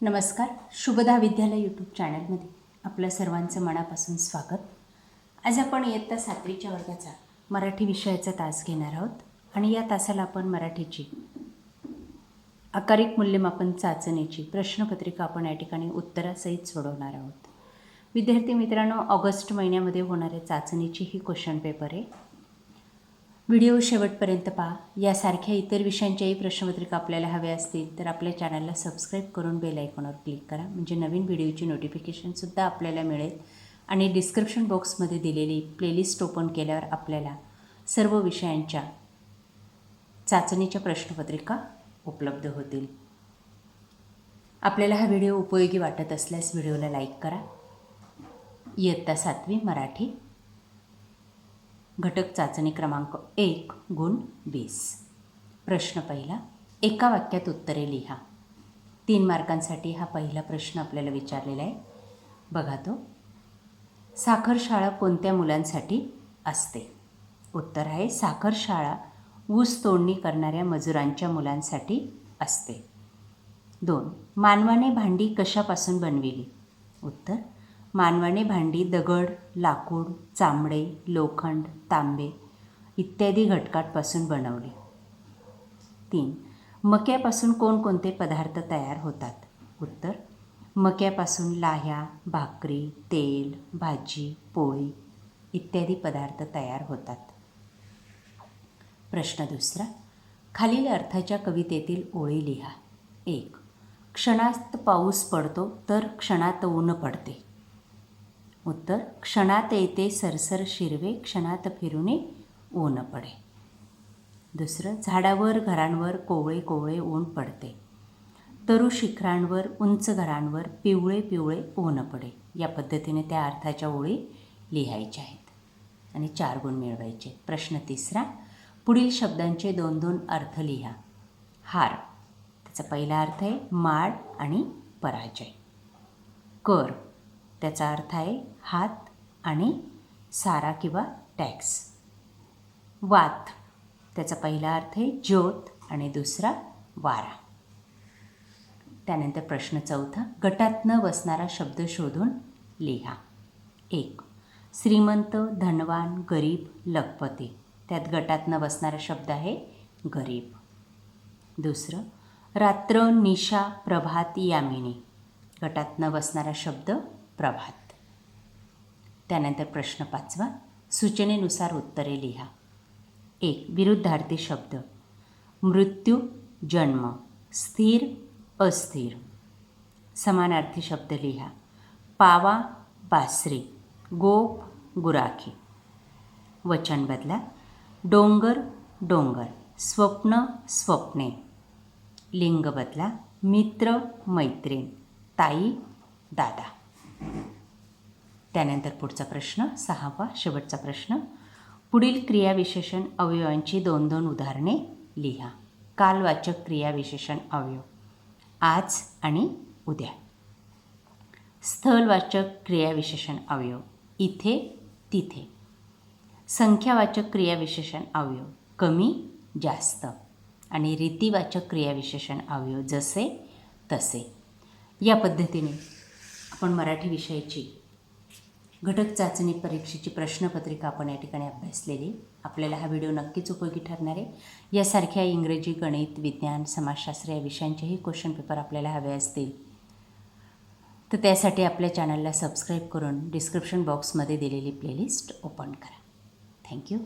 नमस्कार शुभदा विद्यालय यूट्यूब चॅनलमध्ये आपलं सर्वांचं मनापासून स्वागत. आज आपण इयत्ता सातवीच्या वर्गाचा मराठी विषयाचा तास घेणार आहोत आणि या तासाला आपण मराठीची आकारिक मूल्यमापन चाचणीची प्रश्नपत्रिका आपण या ठिकाणी उत्तरासहित सोडवणार आहोत. विद्यार्थी मित्रांनो ऑगस्ट महिन्यामध्ये होणाऱ्या चाचणीची ही क्वेश्चन पेपर आहे. व्हिडिओ शेवटपर्यंत पहा. यासारख्या इतर विषयांच्याही प्रश्नपत्रिका आपल्याला हव्या असतील तर आपल्या चॅनलला सबस्क्राईब करून बेल आयकॉनवर क्लिक करा. म्हणजे नवीन व्हिडिओची नोटिफिकेशनसुद्धा आपल्याला मिळेल. आणि डिस्क्रिप्शन बॉक्समध्ये दिलेली प्लेलिस्ट ओपन केल्यावर आपल्याला सर्व विषयांच्या चाचणीच्या प्रश्नपत्रिका उपलब्ध होतील. आपल्याला हा व्हिडिओ उपयोगी वाटत असल्यास व्हिडिओला लाईक करा. इयत्ता सातवी मराठी घटक चाचणी क्रमांक एक गुण वीस. प्रश्न पहिला एका वाक्यात उत्तरे लिहा. तीन मार्कांसाठी हा पहिला प्रश्न आपल्याला विचारलेला आहे. बघा तो. साखर शाळा कोणत्या मुलांसाठी असते? उत्तर आहे साखर शाळा ऊस तोडणी करणाऱ्या मजुरांच्या मुलांसाठी असते. दोन मानवाने भांडी कशापासून बनविली? उत्तर मानवाने भांडी दगड लाकूड चामडे लोखंड तांबे इत्यादी घटकांपासून बनवले. तीन मक्यापासून कोणकोणते पदार्थ तयार होतात? उत्तर मक्यापासून लाह्या भाकरी तेल भाजी पोळी इत्यादी पदार्थ तयार होतात. प्रश्न दुसरा खालील अर्थाच्या कवितेतील ओळी लिहा. एक क्षणात पाऊस पडतो तर क्षणात ऊन पडते. उत्तर क्षणात येते सरसर शिरवे क्षणात फिरुने ऊन पडे. दुसरं झाडावर घरांवर कोवळे कोवळे ऊन पडते. तरु शिखरांवर उंच घरांवर पिवळे पिवळे ऊन पडे. या पद्धतीने त्या अर्थाच्या ओळी लिहायच्या आहेत. आणि चार गुण मिळवायचे. प्रश्न तिसरा पुढील शब्दांचे दोन दोन अर्थ लिहा. हार. त्याचा पहिला अर्थ आहे माळ आणि पराजय. कर. त्याचा अर्थ आहे हात आणि सारा किंवा टॅक्स. वात. त्याचा पहिला अर्थ आहे ज्योत आणि दुसरा वारा. त्यानंतर प्रश्न चौथा गटात न बसणारा शब्द शोधून लिहा. एक श्रीमंत धनवान गरीब लखपती. त्यात गटात न बसणारा शब्द आहे गरीब. दुसरं रात्र निशा प्रभात यामिनी. गटात न बसणारा शब्द प्रभात. त्यानंतर प्रश्न पाचवा सूचनेनुसार उत्तरे लिहा. एक विरुद्धार्थी शब्द. मृत्यू जन्म. स्थिर अस्थिर. समानार्थी शब्द लिहा. पावा बासरी. गोप गुराखी. वचन बदला. डोंगर डोंगर. स्वप्न स्वप्ने. लिंग बदला. मित्र मैत्रीण. ताई दादा. त्यानंतर पुढचा प्रश्न सहावा शेवटचा प्रश्न. पुढील क्रियाविशेषण अवयवांची दोन दोन उदाहरणे लिहा. कालवाचक क्रियाविशेषण अवयव. आज आणि उद्या. स्थलवाचक क्रियाविशेषण अवयव. इथे तिथे. संख्यावाचक क्रियाविशेषण अवयव. कमी जास्त. आणि रीतिवाचक क्रियाविशेषण अवयव जसे तसे. या पद्धतीने आपण मराठी विषयाची घटक चाचणी परीक्षेची प्रश्नपत्रिका आपण या ठिकाणी अभ्यासलेली. आपल्याला हा व्हिडिओ नक्कीच उपयोगी ठरणार आहे. यासारख्या इंग्रजी गणित विज्ञान समाजशास्त्र या विषयांचेही क्वेश्चन पेपर आपल्याला हवे असतील तर त्यासाठी आपल्या चॅनलला सबस्क्राईब करून डिस्क्रिप्शन बॉक्समध्ये दिलेली प्लेलिस्ट ओपन करा. थँक्यू